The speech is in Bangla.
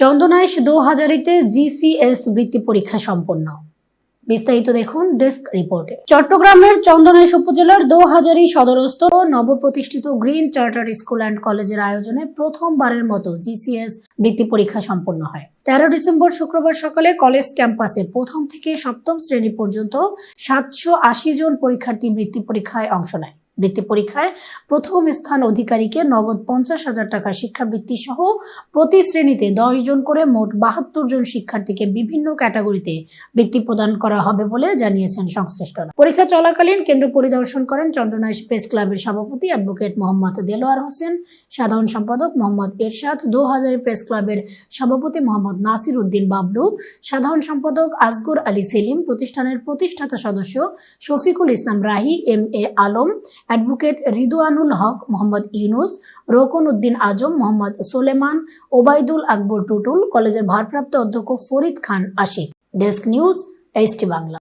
চন্দনাইশ দু হাজারিতে জিসিএস বৃত্তি পরীক্ষা সম্পন্ন। বিস্তারিত দেখুন ডেস্ক রিপোর্টে। চট্টগ্রামের চন্দনাইশ উপজেলার দোহাজারি সদরস্থ নবপ্রতিষ্ঠিত গ্রিন চার্টার স্কুল অ্যান্ড কলেজের আয়োজনে প্রথমবারের মতো জিসিএস বৃত্তি পরীক্ষা সম্পন্ন হয়। তেরো ডিসেম্বর শুক্রবার সকালে কলেজ ক্যাম্পাসে প্রথম থেকে সপ্তম শ্রেণি পর্যন্ত সাতশো আশি জন পরীক্ষার্থী বৃত্তি পরীক্ষায় অংশ নেয়। বৃত্তি পরীক্ষায় প্রথম স্থান অধিকারীকে নগদ পঞ্চাশ হাজার টাকা শিক্ষাবৃত্তি সহ প্রতি শ্রেণীতে দশ জন করে মোট বাহাত্তর জন শিক্ষার্থীকে বিভিন্ন ক্যাটাগরিতে বৃত্তি প্রদান করা হবে বলে জানিয়েছেন সংশ্লিষ্টরা। পরীক্ষা চলাকালীন কেন্দ্র পরিদর্শন করেন চন্দ্রনাইশ প্রেস ক্লাবের সভাপতি অ্যাডভোকেট মোহাম্মদ দেলোয়ার হোসেন, সাধারণ সম্পাদক মোহাম্মদ এরশাদ দু হাজার প্রেস ক্লাবের সভাপতি মোহাম্মদ নাসির উদ্দিন বাবলু, সাধারণ সম্পাদক আসগর আলী সেলিম, প্রতিষ্ঠানের প্রতিষ্ঠাতা সদস্য Shafiqul Islam Rahi, M A Alam advocate Riduanul Haque, Mohammad Yunus Rokon Uddin Azam, Mohammad Solaiman, Obaidul Akbar Tutul, কলেজের ভারপ্রাপ্ত অধ্যক্ষ Farid Khan Ashiq. Desk news, HT Bangla.